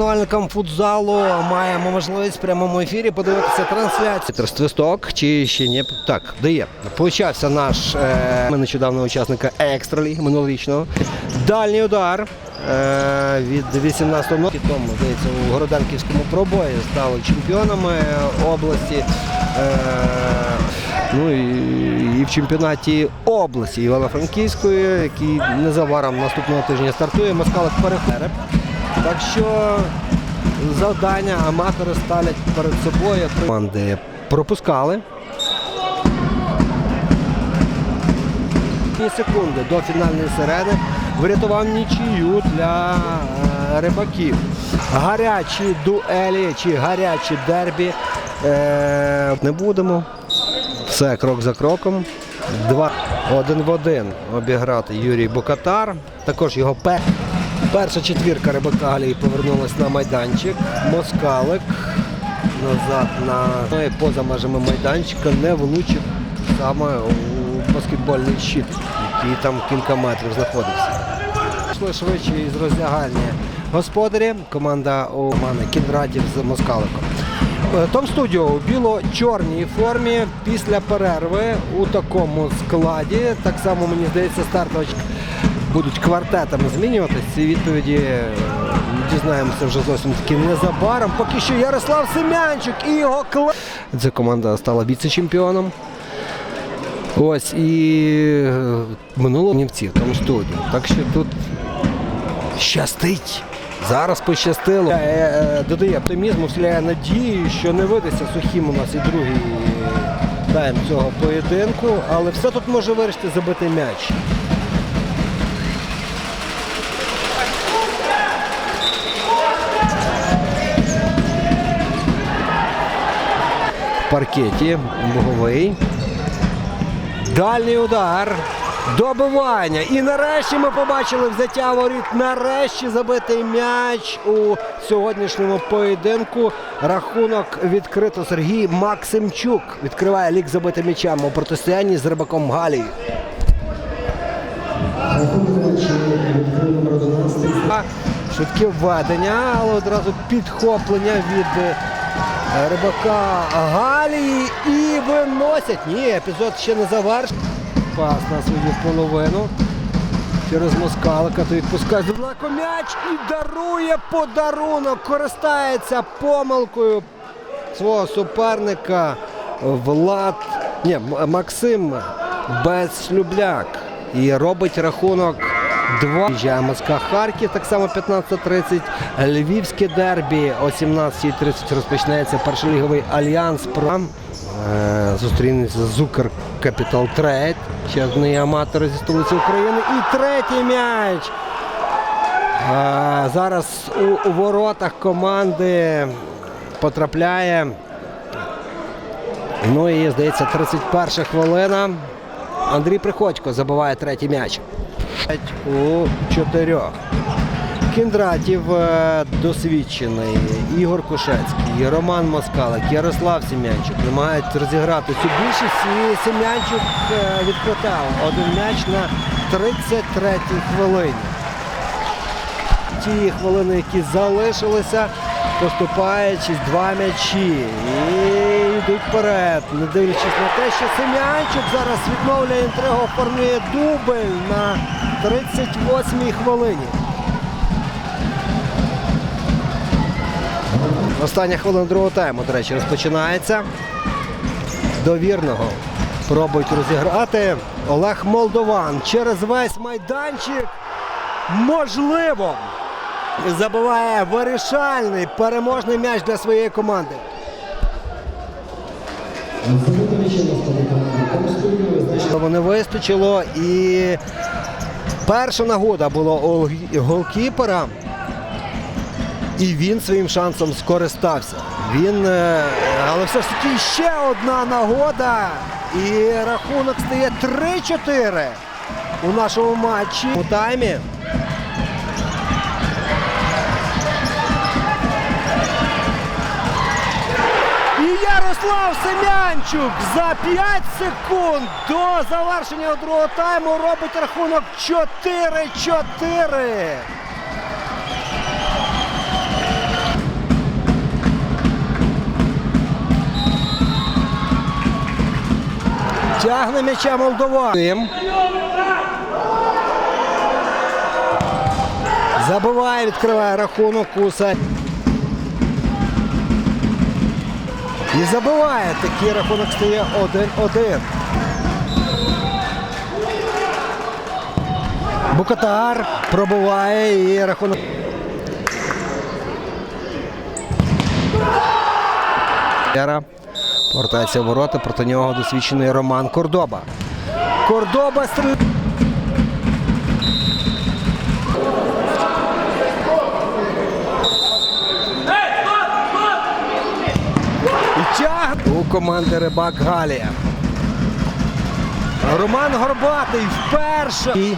Шанувальникам футзалу маємо можливість в прямому ефірі подивитися трансляцію. Свисток чи ще ні? Так, дає. Почався наш е, нещодавнього учасника екстраліги минулорічного. Дальній удар. Е, від 18 року тому, здається, у Городенківському пробої стали чемпіонами області. Е, ну і, і в чемпіонаті області Івано-Франківської, який незабаром наступного тижня стартує, Москалик перехереб. Так що завдання аматори ставлять перед собою. Команди пропускали. Секунди до фінальної середи врятував нічию для е, рибаків. Гарячі дуелі чи гарячі дербі е, не будемо. Все крок за кроком. Два один в один обіграти Юрій Букатар. Також його пе- перша четвірка рибака Галії повернулась на майданчик. Москалик назад на ну, поза межами майданчика не влучив саме у баскетбольний щит, який там кілька метрів знаходився. Пішли швидше із роздягальні господарі. Команда у мене Кіндратів з Москаликом. Е, Том студіо у біло-чорній формі після перерви у такому складі. Так само, мені здається, стартович будуть квартетами змінюватися. Ці відповіді е, дізнаємося вже зовсім таки незабаром. Поки що Ярослав Семянчук і його кле. Ця команда стала віце-чемпіоном. Ось і е, минулого нівці в тому студію. Так що тут щастить. Зараз пощастило. Е, Додає оптимізму, вселяє надію, що не видається сухим у нас і другий тайм цього поєдинку, але все тут може вирішити забитий м'яч. Паркеті Боговий. Дальній удар. Добивання. І нарешті ми побачили взяття воріт. Нарешті забитий м'яч у сьогоднішньому поєдинку. Рахунок відкрито Сергій Максимчук відкриває лік забитим м'ячем у протистоянні з рибаком Галією. Швидке введення, але одразу підхоплення від рибака Галії і виносять. Ні, епізод ще не завершений. Пас на свою половину. Через москалика то відпускає далеко м'яч і дарує подарунок. Користається помилкою свого суперника Влад. Ні, Максим Безшлюбляк. І робить рахунок 2. Приїжджає Москва Харків, так само 15.30. Львівське дербі о 17.30 розпочнеться першоліговий альянс. Про Е, зустрінеться з Укр Capital Trade. Ще одні аматори зі столиці України. І третій м'яч. Е, Зараз у, у воротах команди потрапляє. Ну і здається, 31 хвилина. Андрій Приходько забиває третій м'яч. У чотирьох. Кіндратів е, досвідчений, Ігор Кушецький, Роман Москалик, Ярослав Сем'янчук намагаються розіграти цю більшість і Сем'янчук е, відквитав один м'яч на 33-й хвилині. Ті хвилини, які залишилися, поступаючись два м'ячі. І йдуть вперед, не дивлячись на те, що Сем'янчук зараз відновлює інтригу, оформлює дубль на 38-й хвилині. Остання хвилина другого тайму, до речі, розпочинається. Довірного пробують розіграти. Олег Молдован через весь майданчик. Можливо, забиває вирішальний переможний м'яч для своєї команди. Не вистачило і перша нагода була у голкіпера. І він своїм шансом скористався. Він, е, але все ж таки ще одна нагода. І рахунок стає 3-4 у нашому матчі. У таймі. Владислав Семянчук за 5 секунд до завершення другого тайму робить рахунок 4-4. Тягне м'яча Молдова. Забуває відкриває рахунок Куса. І забиває. Такий рахунок стає 1-1. Букатар пробиває і рахунок. Повертається в ворота, проти нього досвідчений Роман Кордоба. Кордоба стріляє. І тяг у команди Рибак Галія. Роман Горбатий вперше. І